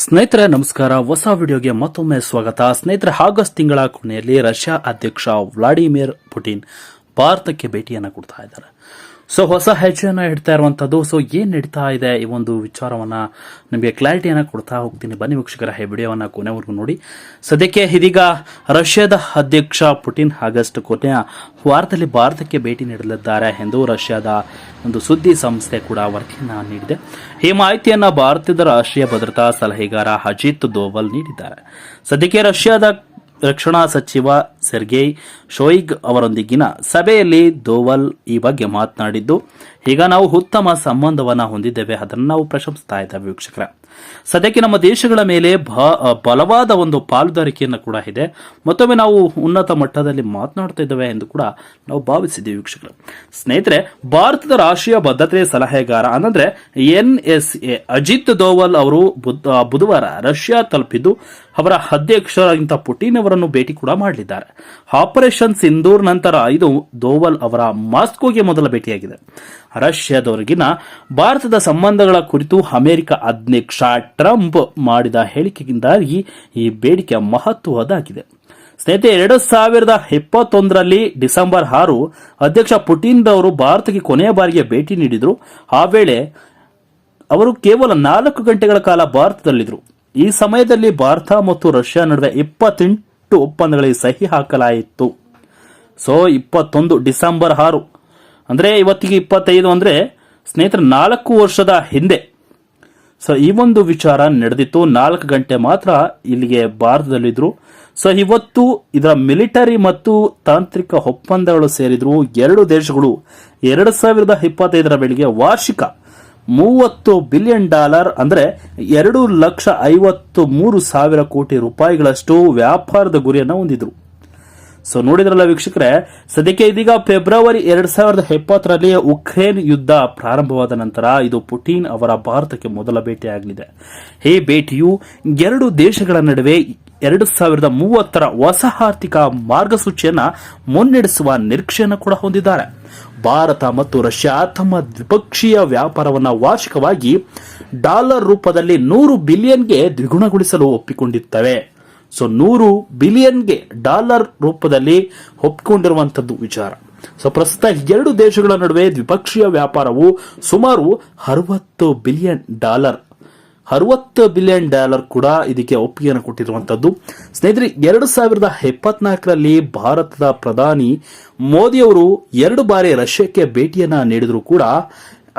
ಸ್ನೇಹಿತರೆ, ನಮಸ್ಕಾರ. ಹೊಸ ವಿಡಿಯೋಗೆ ಮತ್ತೊಮ್ಮೆ ಸ್ವಾಗತ. ಸ್ನೇಹಿತರೆ, ಆಗಸ್ಟ್ ತಿಂಗಳ ಕೊನೆಯಲ್ಲಿ ರಷ್ಯಾ ಅಧ್ಯಕ್ಷ ವ್ಲಾಡಿಮಿರ್ ಪುಟಿನ್ ಭಾರತಕ್ಕೆ ಭೇಟಿಯನ್ನು ಕೊಡ್ತಾ ಇದ್ದಾರೆ. ಸೊ ಹೊಸ ಹೆಜ್ಜೆಯನ್ನು ಇಡ್ತಾ ಇರುವಂತದ್ದು. ಸೊ ಏನ್ ನಡೀತಾ ಇದೆ? ಈ ಒಂದು ವಿಚಾರವನ್ನು ನಿಮಗೆ ಕ್ಲಾರಿಟಿಯನ್ನು ಕೊಡ್ತಾ ಹೋಗ್ತೀನಿ. ಬನ್ನಿ ವೀಕ್ಷಕರ, ಈ ವಿಡಿಯೋವನ್ನ ಕೊನೆವರೆಗೂ ನೋಡಿ. ಸದ್ಯಕ್ಕೆ ಇದೀಗ ರಷ್ಯಾದ ಅಧ್ಯಕ್ಷ ಪುಟಿನ್ ಆಗಸ್ಟ್ ಕೊನೆಯ ವಾರದಲ್ಲಿ ಭಾರತಕ್ಕೆ ಭೇಟಿ ನೀಡಲಿದ್ದಾರೆ ಎಂದು ರಷ್ಯಾದ ಒಂದು ಸುದ್ದಿ ಸಂಸ್ಥೆ ಕೂಡ ವರದಿಯನ್ನ ನೀಡಿದೆ. ಈ ಮಾಹಿತಿಯನ್ನು ಭಾರತದ ರಾಷ್ಟ್ರೀಯ ಭದ್ರತಾ ಸಲಹೆಗಾರ ಅಜಿತ್ ದೋವಲ್ ನೀಡಿದ್ದಾರೆ. ಸದ್ಯಕ್ಕೆ ರಷ್ಯಾದ ರಕ್ಷಣಾ ಸಚಿವ ಸೆರ್ಗೆಯ್ ಶೋಯಿಗ್ ಅವರೊಂದಿಗಿನ ಸಭೆಯಲ್ಲಿ ದೋವಲ್ ಈ ಬಗ್ಗೆ ಮಾತನಾಡಿದ್ದು ಈಗ ನಾವು ಉತ್ತಮ ಸಂಬಂಧವನ್ನ ಹೊಂದಿದ್ದೇವೆ. ಅದನ್ನು ನಾವು ಪ್ರಶಂಸ್ತಾ ಇದ್ದೇವೆ ವೀಕ್ಷಕರ. ಸದ್ಯಕ್ಕೆ ನಮ್ಮ ದೇಶಗಳ ಮೇಲೆ ಬಲವಾದ ಒಂದು ಪಾಲುದಾರಿಕೆಯನ್ನು ಕೂಡ ಇದೆ. ಮತ್ತೊಮ್ಮೆ ನಾವು ಉನ್ನತ ಮಟ್ಟದಲ್ಲಿ ಮಾತನಾಡ್ತಾ ಇದ್ದೇವೆ ಎಂದು ಕೂಡ ನಾವು ಭಾವಿಸಿದ್ದೀವಿ ವೀಕ್ಷಕರು. ಸ್ನೇಹಿತರೆ, ಭಾರತದ ರಾಷ್ಟ್ರೀಯ ಭದ್ರತೆ ಸಲಹೆಗಾರ ಅಂದ್ರೆ N S A Ajit Doval ಅವರು ಬುಧ- ಬುಧವಾರ ರಷ್ಯಾ ತಲುಪಿದ್ದು ಅವರ ಅಧ್ಯಕ್ಷರಾಗಿಂತ ಪುಟಿನ್ ಅವರನ್ನು ಭೇಟಿ ಕೂಡ ಮಾಡಲಿದ್ದಾರೆ. ಆಪರೇಷನ್ ಸಿಂಧೂರ್ ನಂತರ ಇದು ದೋವಲ್ ಅವರ ಮಾಸ್ಕೋಗೆ ಮೊದಲ ಭೇಟಿಯಾಗಿದೆ. ರಷ್ಯಾದವರೆಗಿನ ಭಾರತದ ಸಂಬಂಧಗಳ ಕುರಿತು ಅಮೆರಿಕ ಅಧ್ಯಕ್ಷ ಟ್ರಂಪ್ ಮಾಡಿದ ಹೇಳಿಕೆಯಿಂದಾಗಿ ಈ ಬೇಡಿಕೆ ಮಹತ್ವದಾಗಿದೆ ಸ್ನೇಹಿತರೆ, ಎರಡು ಸಾವಿರದ ಇಪ್ಪತ್ತೊಂದರಲ್ಲಿ ಡಿಸೆಂಬರ್ ಆರು ಅಧ್ಯಕ್ಷ ಪುಟಿನ್ ಅವರು ಭಾರತಕ್ಕೆ ಕೊನೆಯ ಬಾರಿಗೆ ಭೇಟಿ ನೀಡಿದ್ರು. ಆ ವೇಳೆ ಅವರು ಕೇವಲ ನಾಲ್ಕು ಗಂಟೆಗಳ ಕಾಲ ಭಾರತದಲ್ಲಿದ್ದರು. ಈ ಸಮಯದಲ್ಲಿ ಭಾರತ ಮತ್ತು ರಷ್ಯಾ ನಡುವೆ ಇಪ್ಪತ್ತೆಂಟು ಒಪ್ಪಂದಗಳಿಗೆ ಸಹಿ ಹಾಕಲಾಯಿತು. ಸೊ, ಇಪ್ಪತ್ತೊಂದು ಡಿಸೆಂಬರ್ ಆರು ಅಂದ್ರೆ ಇವತ್ತಿಗೆ ಇಪ್ಪತ್ತೈದು ಅಂದರೆ ಸ್ನೇಹಿತರೆ, ನಾಲ್ಕು ವರ್ಷದ ಹಿಂದೆ. ಸೊ ಈ ಒಂದು ವಿಚಾರ ನಡೆದಿತ್ತು. ನಾಲ್ಕು ಗಂಟೆ ಮಾತ್ರ ಇಲ್ಲಿಗೆ ಭಾರತದಲ್ಲಿದ್ರು. ಸೊ ಇವತ್ತು ಇದರ ಮಿಲಿಟರಿ ಮತ್ತು ತಾಂತ್ರಿಕ ಒಪ್ಪಂದಗಳು ಸೇರಿದ್ರು. ಎರಡು ದೇಶಗಳು ಎರಡು ಸಾವಿರದ ಇಪ್ಪತ್ತೈದರ ವೇಳೆಗೆ ವಾರ್ಷಿಕ ಮೂವತ್ತು ಬಿಲಿಯನ್ ಡಾಲರ್ ಅಂದ್ರೆ ಎರಡು ಲಕ್ಷ ಐವತ್ತು ಮೂರು ಸಾವಿರ ಕೋಟಿ ರೂಪಾಯಿಗಳಷ್ಟು ವ್ಯಾಪಾರದ ಗುರಿಯನ್ನು ಹೊಂದಿದ್ರು. ಸೊ ನೋಡಿದ್ರಲ್ಲ ವೀಕ್ಷಕರೇ, ಸದ್ಯಕ್ಕೆ ಇದೀಗ ಫೆಬ್ರವರಿ ಎರಡ್ ಸಾವಿರದ ಎಪ್ಪತ್ತರಲ್ಲಿ ಉಕ್ರೇನ್ ಯುದ್ಧ ಪ್ರಾರಂಭವಾದ ನಂತರ ಇದು ಪುಟಿನ್ ಅವರ ಭಾರತಕ್ಕೆ ಮೊದಲ ಭೇಟಿಯಾಗಲಿದೆ. ಈ ಭೇಟಿಯು ಎರಡು ದೇಶಗಳ ನಡುವೆ ಎರಡು ಸಾವಿರದ ಮೂವತ್ತರ ಹೊಸ ಆರ್ಥಿಕ ಮಾರ್ಗಸೂಚಿಯನ್ನ ಮುನ್ನಡೆಸುವ ನಿರೀಕ್ಷೆಯನ್ನು ಕೂಡ ಹೊಂದಿದ್ದಾರೆ. ಭಾರತ ಮತ್ತು ರಷ್ಯಾ ತಮ್ಮ ದ್ವಿಪಕ್ಷೀಯ ವ್ಯಾಪಾರವನ್ನು ವಾರ್ಷಿಕವಾಗಿ ಡಾಲರ್ ರೂಪದಲ್ಲಿ ನೂರು ಬಿಲಿಯನ್ಗೆ ದ್ವಿಗುಣಗೊಳಿಸಲು ಒಪ್ಪಿಕೊಂಡಿರ್ತವೆ ಸೊ ನೂರು ಬಿಲಿಯನ್ಗೆ ಡಾಲರ್ ರೂಪದಲ್ಲಿ ಒಪ್ಪಿಕೊಂಡಿರುವಂತದ್ದು ವಿಚಾರ. ಸೊ ಪ್ರಸ್ತುತ ಎರಡು ದೇಶಗಳ ನಡುವೆ ದ್ವಿಪಕ್ಷೀಯ ವ್ಯಾಪಾರವು ಸುಮಾರು ಅರವತ್ತು ಬಿಲಿಯನ್ ಡಾಲರ್. ಅರವತ್ತು ಬಿಲಿಯನ್ ಡಾಲರ್ ಕೂಡ ಇದಕ್ಕೆ ಒಪ್ಪಿಗೆಯನ್ನು ಕೊಟ್ಟಿರುವಂತದ್ದು ಸ್ನೇಹಿತರೆ, ಎರಡು ಸಾವಿರದ ಇಪ್ಪತ್ನಾಲ್ಕರಲ್ಲಿ ಭಾರತದ ಪ್ರಧಾನಿ ಮೋದಿಯವರು ಎರಡು ಬಾರಿ ರಷ್ಯಾಕ್ಕೆ ಭೇಟಿಯನ್ನ ನೀಡಿದರೂ ಕೂಡ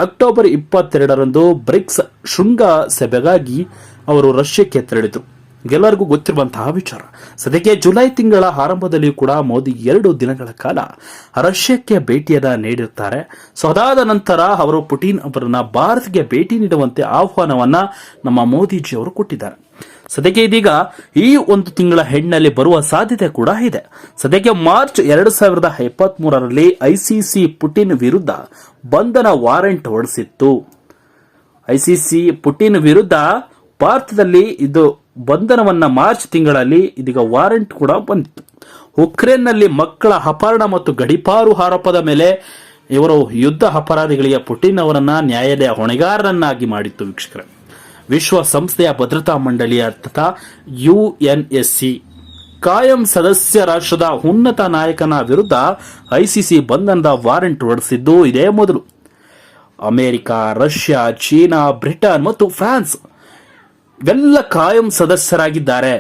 ಅಕ್ಟೋಬರ್ ಇಪ್ಪತ್ತೆರಡರಂದು ಬ್ರಿಕ್ಸ್ ಶೃಂಗ ಸಭೆಗಾಗಿ ಅವರು ರಷ್ಯಾಕ್ಕೆ ತೆರಳಿದರು. ಎಲ್ಲರಿಗೂ ಗೊತ್ತಿರುವಂತಹ ವಿಚಾರ. ಸದ್ಯಕ್ಕೆ ಜುಲೈ ತಿಂಗಳ ಆರಂಭದಲ್ಲಿಯೂ ಕೂಡ ಮೋದಿ ಎರಡು ದಿನಗಳ ಕಾಲ ರಷ್ಯಾಕ್ಕೆ ಭೇಟಿಯನ್ನ ನೀಡಿರುತ್ತಾರೆ. ಸೊ ಅದಾದ ನಂತರ ಅವರು ಪುಟಿನ್ ಅವರನ್ನ ಭಾರತಕ್ಕೆ ಭೇಟಿ ನೀಡುವಂತೆ ಆಹ್ವಾನವನ್ನ ನಮ್ಮ ಮೋದಿಜಿ ಅವರು ಕೊಟ್ಟಿದ್ದಾರೆ. ಸದ್ಯಕ್ಕೆ ಇದೀಗ ಈ ಒಂದು ತಿಂಗಳ ಹೆಣ್ಣಲ್ಲಿ ಬರುವ ಸಾಧ್ಯತೆ ಕೂಡ ಇದೆ. ಸದ್ಯಕ್ಕೆ ಮಾರ್ಚ್ ಎರಡು ಸಾವಿರದ ಇಪ್ಪತ್ತ್ ಮೂರರಲ್ಲಿ ಐಸಿಸಿ ಪುಟಿನ್ ವಿರುದ್ಧ ಬಂಧನ ವಾರೆಂಟ್ ಹೊರಡಿಸಿತ್ತು. ಐಸಿಸಿ ಪುಟಿನ್ ವಿರುದ್ಧ ಭಾರತದಲ್ಲಿ ಇದು ಬಂಧನವನ್ನ ಮಾರ್ಚ್ ತಿಂಗಳಲ್ಲಿ ಇದೀಗ ವಾರೆಂಟ್ ಕೂಡ ಬಂದಿತ್ತು. ಉಕ್ರೇನ್ನಲ್ಲಿ ಮಕ್ಕಳ ಅಪಹರಣ ಮತ್ತು ಗಡಿಪಾರು ಆರೋಪದ ಮೇಲೆ ಇವರು ಯುದ್ಧ ಅಪರಾಧಿಗಳಿಗೆ ಪುಟಿನ್ ಅವರನ್ನ ನ್ಯಾಯಾಲಯ ಹೊಣೆಗಾರರನ್ನಾಗಿ ಮಾಡಿತ್ತು ವಿಶ್ವ ವಿಶ್ವಸಂಸ್ಥೆಯ ಭದ್ರತಾ ಮಂಡಳಿಯ ತಥಾ ಯುಎನ್ಎಸ್ಸಿ. ಕಾಯಂ ಸದಸ್ಯ ರಾಷ್ಟ್ರದ ಉನ್ನತ ನಾಯಕನ ವಿರುದ್ಧ ಐಸಿಸಿ ಬಂಧನದ ವಾರೆಂಟ್ ಹೊರಡಿಸಿದ್ದು ಇದೇ ಮೊದಲು. ಅಮೆರಿಕ, ರಷ್ಯಾ, ಚೀನಾ, ಬ್ರಿಟನ್ ಮತ್ತು ಫ್ರಾನ್ಸ್ ಇವೆಲ್ಲ ಕಾಯಂ ಸದಸ್ಯರಾಗಿದ್ದಾರೆ.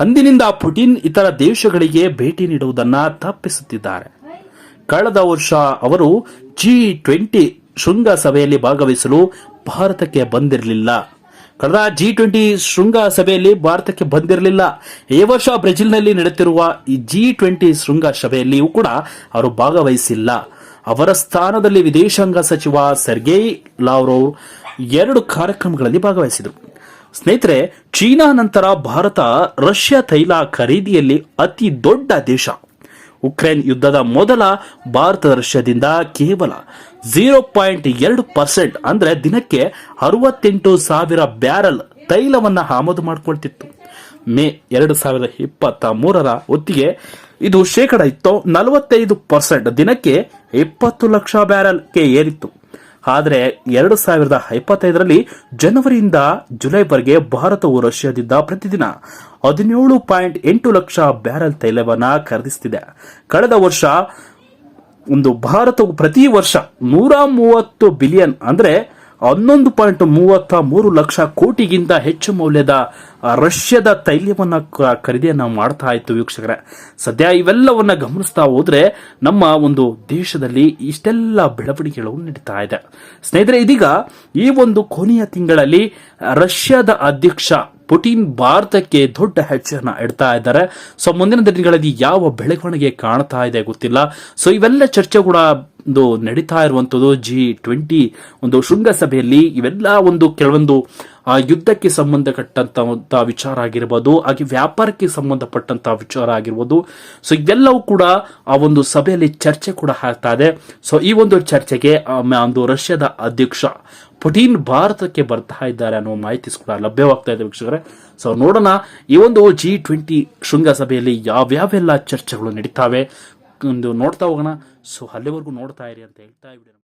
ಅಂದಿನಿಂದ ಪುಟಿನ್ ಇತರ ದೇಶಗಳಿಗೆ ಭೇಟಿ ನೀಡುವುದನ್ನು ತಪ್ಪಿಸುತ್ತಿದ್ದಾರೆ. ಕಳೆದ ವರ್ಷ ಅವರು ಜಿ ಟ್ವೆಂಟಿ ಶೃಂಗಸಭೆಯಲ್ಲಿ ಭಾಗವಹಿಸಲು ಭಾರತಕ್ಕೆ ಬಂದಿರಲಿಲ್ಲ. ಕಳೆದ ಜಿ ಟ್ವೆಂಟಿ ಶೃಂಗಸಭೆಯಲ್ಲಿ ಭಾರತಕ್ಕೆ ಬಂದಿರಲಿಲ್ಲ. ಈ ವರ್ಷ ಬ್ರೆಜಿಲ್ನಲ್ಲಿ ನಡೆಯುತ್ತಿರುವ ಈ ಜಿ ಟ್ವೆಂಟಿ ಶೃಂಗ ಸಭೆಯಲ್ಲಿಯೂ ಕೂಡ ಅವರು ಭಾಗವಹಿಸಿಲ್ಲ. ಅವರ ಸ್ಥಾನದಲ್ಲಿ ವಿದೇಶಾಂಗ ಸಚಿವ ಸೆರ್ಗೇಯ್ ಲಾವ್ರೋ ಎರಡು ಕಾರ್ಯಕ್ರಮಗಳಲ್ಲಿ ಭಾಗವಹಿಸಿದರು. ಸ್ನೇಹಿತರೆ, ಚೀನಾ ನಂತರ ಭಾರತ, ರಷ್ಯಾ ತೈಲ ಖರೀದಿಯಲ್ಲಿ ಅತಿ ದೊಡ್ಡ ದೇಶ. ಉಕ್ರೇನ್ ಯುದ್ಧದ ಮೊದಲ ಭಾರತ ರಷ್ಯಾದಿಂದ ಕೇವಲ ಝೀರೋ ಪಾಯಿಂಟ್ ಎರಡು ಪರ್ಸೆಂಟ್ ಅಂದ್ರೆ ದಿನಕ್ಕೆ ಅರವತ್ತೆಂಟು ಸಾವಿರ ಬ್ಯಾರಲ್ ತೈಲವನ್ನು ಆಮದು ಮಾಡಿಕೊಳ್ತಿತ್ತು. ಮೇ ಎರಡು ಸಾವಿರದ ಇಪ್ಪತ್ತ ಮೂರರ ಹೊತ್ತಿಗೆ ಇದು ಶೇಕಡ ಇತ್ತು ನಲವತ್ತೈದು ಪರ್ಸೆಂಟ್ ದಿನಕ್ಕೆ ಇಪ್ಪತ್ತು ಲಕ್ಷ ಬ್ಯಾರಲ್ಗೆ ಏರಿತ್ತು. ಆದರೆ ಎರಡು ಸಾವಿರದ ಇಪ್ಪತ್ತೈದರಲ್ಲಿ ಜನವರಿಯಿಂದ ಜುಲೈವರೆಗೆ ಭಾರತವು ರಷ್ಯಾದಿಂದ ಪ್ರತಿದಿನ ಹದಿನೇಳು ಪಾಯಿಂಟ್ ಎಂಟು ಲಕ್ಷ ಬ್ಯಾರೆಲ್ ತೈಲವನ್ನು ಖರೀದಿಸುತ್ತಿದೆ ಕಳೆದ ವರ್ಷ ಒಂದು ಭಾರತವು ಪ್ರತಿ ವರ್ಷ ನೂರ ಮೂವತ್ತು ಬಿಲಿಯನ್ ಅಂದ್ರೆ ಹನ್ನೊಂದು ಪಾಯಿಂಟ್ ಮೂವತ್ತ ಮೂರು ಲಕ್ಷ ಕೋಟಿಗಿಂತ ಹೆಚ್ಚು ಮೌಲ್ಯದ ರಷ್ಯಾದ ತೈಲವನ್ನು ಖರೀದಿಯನ್ನು ಮಾಡ್ತಾ ಇತ್ತು ವೀಕ್ಷಕರೇ. ಸದ್ಯ ಇವೆಲ್ಲವನ್ನ ಗಮನಿಸ್ತಾ ಹೋದ್ರೆ ನಮ್ಮ ಒಂದು ದೇಶದಲ್ಲಿ ಇಷ್ಟೆಲ್ಲ ಬೆಳವಣಿಗೆಗಳು ನಡೀತಾ ಇದೆ. ಸ್ನೇಹಿತರೆ, ಇದೀಗ ಈ ಒಂದು ಕೊನೆಯ ತಿಂಗಳಲ್ಲಿ ರಷ್ಯಾದ ಅಧ್ಯಕ್ಷ ಪುಟಿನ್ ಭಾರತಕ್ಕೆ ದೊಡ್ಡ ಹೆಚ್ಚನ್ನ ಇಡ್ತಾ ಇದ್ದಾರೆ. ಸೊ ಮುಂದಿನ ದಿನಗಳಲ್ಲಿ ಯಾವ ಬೆಳವಣಿಗೆ ಕಾಣ್ತಾ ಇದೆ ಗೊತ್ತಿಲ್ಲ. ಸೊ ಇವೆಲ್ಲ ಚರ್ಚೆ ಕೂಡ ಒಂದು ನಡೀತಾ ಇರುವಂತದ್ದು ಜಿ ಟ್ವೆಂಟಿ ಒಂದು ಶೃಂಗಸಭೆಯಲ್ಲಿ ಇವೆಲ್ಲ ಒಂದು ಕೆಲವೊಂದು, ಆ, ಯುದ್ಧಕ್ಕೆ ಸಂಬಂಧಪಟ್ಟಂತ ವಿಚಾರ ಆಗಿರ್ಬೋದು, ಹಾಗೆ ವ್ಯಾಪಾರಕ್ಕೆ ಸಂಬಂಧಪಟ್ಟಂತ ವಿಚಾರ ಆಗಿರ್ಬೋದು. ಸೊ ಇವೆಲ್ಲವೂ ಕೂಡ ಆ ಒಂದು ಸಭೆಯಲ್ಲಿ ಚರ್ಚೆ ಕೂಡ ಆಗ್ತಾ ಇದೆ. ಸೊ ಈ ಒಂದು ಚರ್ಚೆಗೆ ಒಂದು ರಷ್ಯಾದ ಅಧ್ಯಕ್ಷ ಪುಟಿನ್ ಭಾರತಕ್ಕೆ ಬರ್ತಾ ಇದ್ದಾರೆ ಅನ್ನೋ ಮಾಹಿತಿ ಕೂಡ ಲಭ್ಯವಾಗ್ತಾ ಇದೆ ವೀಕ್ಷಕರೇ. ಸೊ ನೋಡೋಣ, ಈ ಒಂದು ಜಿ ಟ್ವೆಂಟಿ ಶೃಂಗಸಭೆಯಲ್ಲಿ ಯಾವ್ಯಾವೆಲ್ಲ ಚರ್ಚೆಗಳು ನಡೀತಾವೆ? ಒಂದು ನೋಡ್ತಾ ಹೋಗೋಣ. ಸೊ ಅಲ್ಲಿವರೆಗೂ ನೋಡ್ತಾ ಇರಿ ಅಂತ ಹೇಳ್ತಾ ಇದ್ದೀನಿ